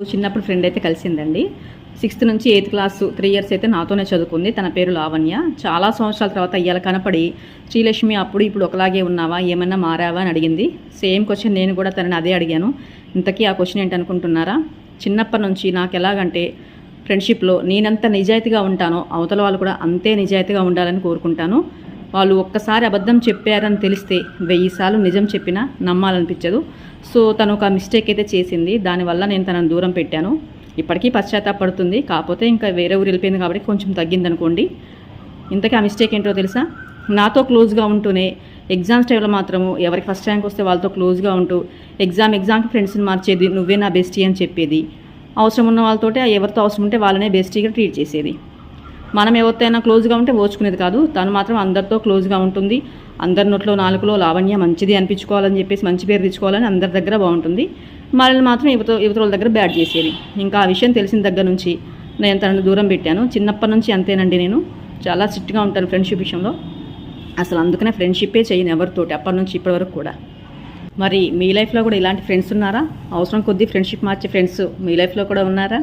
చిన్నప్పుడు ఫ్రెండ్ అయితే కలిసిందండి. సిక్స్త్ నుంచి ఎయిత్ క్లాస్ త్రీ ఇయర్స్ అయితే నాతోనే చదువుకుంది. తన పేరు లావణ్య. చాలా సంవత్సరాల తర్వాత ఇయ్యాల కనపడి శ్రీలక్ష్మి అప్పుడు ఇప్పుడు ఒకలాగే ఉన్నావా? ఏమన్నా మారావా? అని అడిగింది. సేమ్ క్వశ్చన్ నేను కూడా తనని అదే అడిగాను. ఇంతకీ ఆ క్వశ్చన్ ఏంటనుకుంటున్నారా? చిన్నప్పటి నుంచి నాకు ఎలాగంటే ఫ్రెండ్షిప్లో నేనంత నిజాయితీగా ఉంటానో అవతల వాళ్ళు కూడా అంతే నిజాయితీగా ఉండాలని కోరుకుంటాను. వాళ్ళు ఒక్కసారి అబద్ధం చెప్పారని తెలిస్తే వెయ్యి సార్లు నిజం చెప్పినా నమ్మాలనిపించదు. సో తను ఒక మిస్టేక్ అయితే చేసింది. దానివల్ల నేను తనను దూరం పెట్టాను. ఇప్పటికీ పశ్చాత్తాపడుతుంది. కాకపోతే ఇంకా వేరే ఊరు వెళ్ళిపోయింది కాబట్టి కొంచెం తగ్గిందనుకోండి. ఇంతకీ ఆ మిస్టేక్ ఏంటో తెలుసా? నాతో క్లోజ్గా ఉంటూనే ఎగ్జామ్స్ టైంలో మాత్రము ఎవరికి ఫస్ట్ ర్యాంక్ వస్తే వాళ్ళతో క్లోజ్గా ఉంటూ ఎగ్జామ్ ఎగ్జామ్కి ఫ్రెండ్స్ని మార్చేది నువ్వే నా బెస్టీ అని చెప్పేది. అవసరం ఉన్న వాళ్ళతోటే ఎవరితో అవసరం ఉంటే వాళ్ళనే బెస్టీగా ట్రీట్ చేసేది. మనం ఎవరితోనైనా క్లోజ్గా ఉంటే ఓచుకునేది కాదు. తను మాత్రం అందరితో క్లోజ్గా ఉంటుంది. అందరి నోట్లో నాలుగులో లావణ్య మంచిది అనిపించుకోవాలని చెప్పేసి మంచి పేరు తెచ్చుకోవాలని అందరి దగ్గర బాగుంటుంది. మనల్ని మాత్రం యువత యువతల దగ్గర బ్యాడ్ చేసేది. ఇంకా ఆ విషయం తెలిసిన దగ్గర నుంచి నేను తనను దూరం పెట్టాను. చిన్నప్పటి నుంచి అంతేనండి నేను. చాలా స్ట్రిక్ట్గా ఉంటాను ఫ్రెండ్షిప్ విషయంలో. అసలు అందుకనే ఫ్రెండ్షిప్పే చేయను ఎవరితోటి అప్పటి నుంచి ఇప్పటి వరకు కూడా. మరి మీ లైఫ్లో కూడా ఇలాంటి ఫ్రెండ్స్ ఉన్నారా? అవసరం కొద్దీ ఫ్రెండ్షిప్ మార్చే ఫ్రెండ్స్ మీ లైఫ్లో కూడా ఉన్నారా?